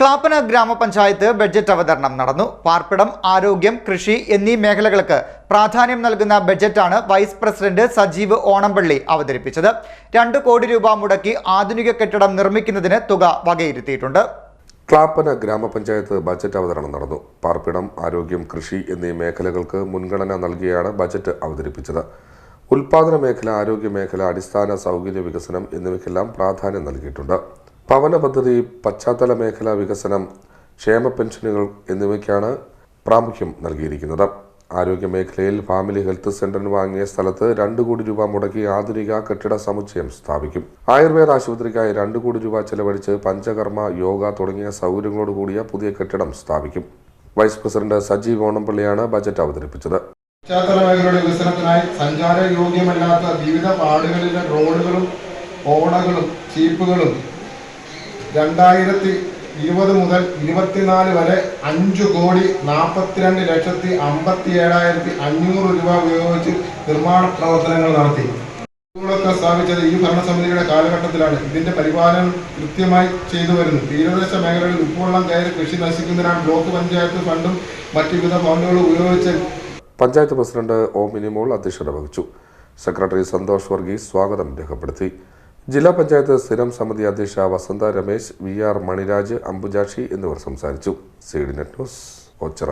ക്ലാപ്പന ഗ്രാമപഞ്ചായത്ത് ബഡ്ജറ്റ് അവതരണം നടന്നു. പാർപ്പിടം ആരോഗ്യം കൃഷി എന്നീ മേഖലകൾക്ക് പ്രാധാന്യം നൽകുന്ന ബഡ്ജറ്റാണ് വൈസ് പ്രസിഡന്റ് സജീവ് ഓണംപള്ളി അവതരിപ്പിച്ചത്. രണ്ട് കോടി രൂപ മുടക്കി ആധുനിക കെട്ടിടം നിർമ്മിക്കുന്നതിന് തുക വകയിരുത്തിയിട്ടുണ്ട്. ക്ലാപ്പന ഗ്രാമപഞ്ചായത്ത് ബജറ്റ് അവതരണം നടന്നു. പാർപ്പിടം ആരോഗ്യം കൃഷി എന്നീ മേഖലകൾക്ക് മുൻഗണന നൽകിയാണ് ബജറ്റ് അവതരിപ്പിച്ചത്. ഉൽപാദന മേഖല ആരോഗ്യ മേഖല അടിസ്ഥാന സൗകര്യ വികസനം എന്നിവയ്ക്കെല്ലാം പ്രാധാന്യം നൽകിയിട്ടുണ്ട്. ഭവന പദ്ധതി പശ്ചാത്തല മേഖലാ വികസനം ക്ഷേമ പെൻഷനുകൾ എന്നിവയ്ക്കാണ് പ്രാമുഖ്യം നൽകിയിരിക്കുന്നത്. ആരോഗ്യ മേഖലയിൽ ഫാമിലി ഹെൽത്ത് സെന്ററിന് വാങ്ങിയ സ്ഥലത്ത് രണ്ട് കോടി രൂപ മുടക്കി ആധുനിക കെട്ടിട സമുച്ചയം സ്ഥാപിക്കും. ആയുർവേദ ആശുപത്രിക്കായി രണ്ട് കോടി രൂപ ചെലവഴിച്ച് പഞ്ചകർമ്മ യോഗ തുടങ്ങിയ സൗകര്യങ്ങളോട് കൂടിയ പുതിയ കെട്ടിടം സ്ഥാപിക്കും. വൈസ് പ്രസിഡന്റ് സജീവ് ഓണംപള്ളിയാണ് ബജറ്റ് അവതരിപ്പിച്ചത്. പശ്ചാത്തല മേഖലയുടെ വികസനത്തിനായി സഞ്ചാര യോഗ്യമല്ലാത്ത വിവിധ വാർഡുകളിലെ റോഡുകളും ഓടകളും ചീപ്പുകളും രണ്ടായിരത്തി ഇരുപത് മുതൽ ഇരുപത്തിനാല് വരെ അഞ്ചു കോടി നാൽപ്പത്തിരണ്ട് ലക്ഷത്തി അമ്പത്തി ഏഴായിരത്തി അഞ്ഞൂറ് രൂപ ഉപയോഗിച്ച് നിർമ്മാണ പ്രവർത്തനങ്ങൾ നടത്തി. സ്കൂളൊക്കെ സ്ഥാപിച്ചത് ഈ ഭരണസമിതിയുടെ കാലഘട്ടത്തിലാണ്. ഇതിന്റെ പരിപാലനം കൃത്യമായി ചെയ്തു വരുന്നു. തീരദേശ മേഖലകളിൽ ഉപ്പുവെള്ളം കയറി കൃഷി നശിക്കുന്നതിനാണ് ബ്ലോക്ക് പഞ്ചായത്ത് ഫണ്ടും മറ്റു വിവിധ ഫണ്ടുകളും ഉപയോഗിച്ച് പഞ്ചായത്ത് പ്രസിഡന്റ് ഓ മിനിമോൾ അധ്യക്ഷത വഹിച്ചു. സെക്രട്ടറി സന്തോഷ് വർഗീസ് സ്വാഗതം രേഖപ്പെടുത്തി. ജില്ലാ പഞ്ചായത്ത് സ്ഥിരം സമിതി അധ്യക്ഷ വസന്ത രമേശ് വി ആർ മണിരാജ് അംബുജാക്ഷി എന്നിവർ സംസാരിച്ചു. Seed net news Ochira.